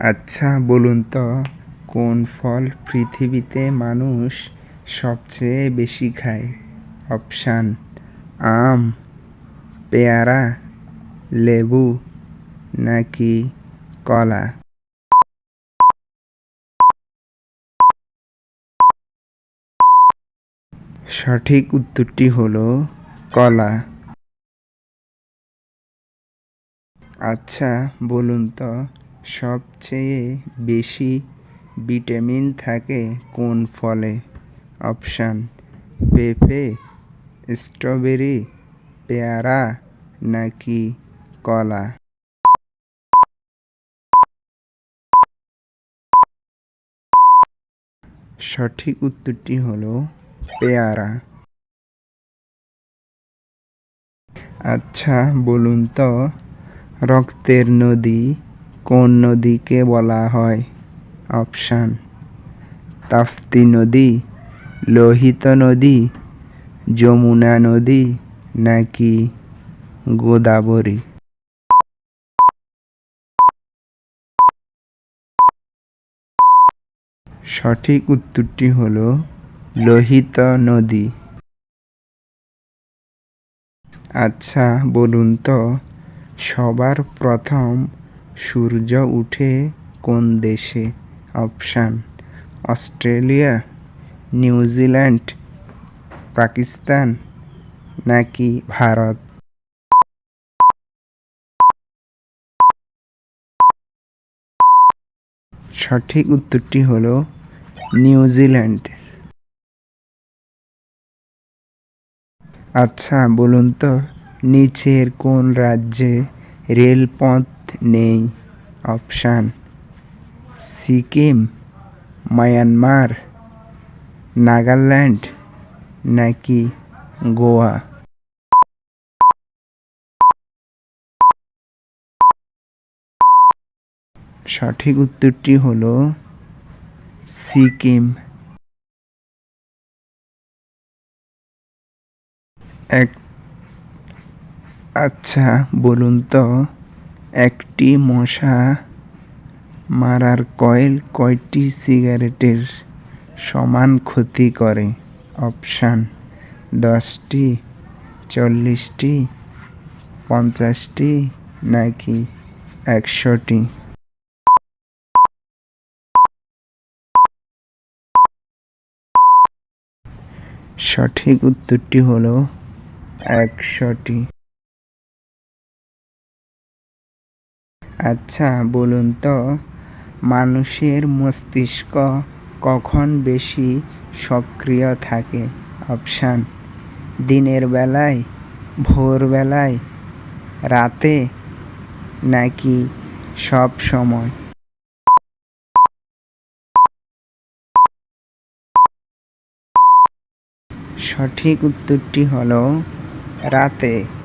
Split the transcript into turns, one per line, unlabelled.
আচ্ছা বলুন তো, কোন ফল পৃথিবীতে মানুষ সবচেয়ে বেশি খায়? অপশান, আম, পেয়ারা, লেবু নাকি কলা? সঠিক উত্তরটি হলো কলা। আচ্ছা বলুন তো সবচেয়ে বেশি ভিটামিন থাকে কোন ফলে? অপশান, পেঁপে, স্ট্রবেরি, পেয়ারা নাকি কলা? সঠিক উত্তরটি হলো পেয়ারা। আচ্ছা বলুন তো, রক্তের নদী কোন নদীকে বলা হয়? অপশান তাপ্তি নদী, লোহিত নদী, যমুনা নদী নাকি গোদাবরী? সঠিক উত্তরটি হলো লোহিত নদী। আচ্ছা বলুন তো, সবার প্রথম সূর্য উঠে কোন দেশে? অপশান, অস্ট্রেলিয়া নিউজিল্যান্ড পাকিস্তান নাকি ভারত? সঠিক উত্তরটি হলো নিউজিল্যান্ড আচ্ছা বলুন তো, নিচের কোন রাজ্যে রেলপথ নেই। অপশান সিকিম, মায়ানমার, নাগাল্যান্ড নাকি গোয়া? সঠিক উত্তরটি হল সিকিম। এক আচ্ছা বলুন তো। একটি মশা মারার কয়েল কয়টি সিগারেটের সমান ক্ষতি করে? অপশান, দশটি, চল্লিশটি, পঞ্চাশটি নাকি একশোটি? সঠিক উত্তরটি হলো একশোটি। আচ্ছা বলুন তো, মানুষের মস্তিষ্ক কখন বেশি সক্রিয় থাকে? অপশান, দিনের বেলায়, ভোরবেলায়, রাতে, নাকি সব সময়? সঠিক উত্তরটি হলো রাতে।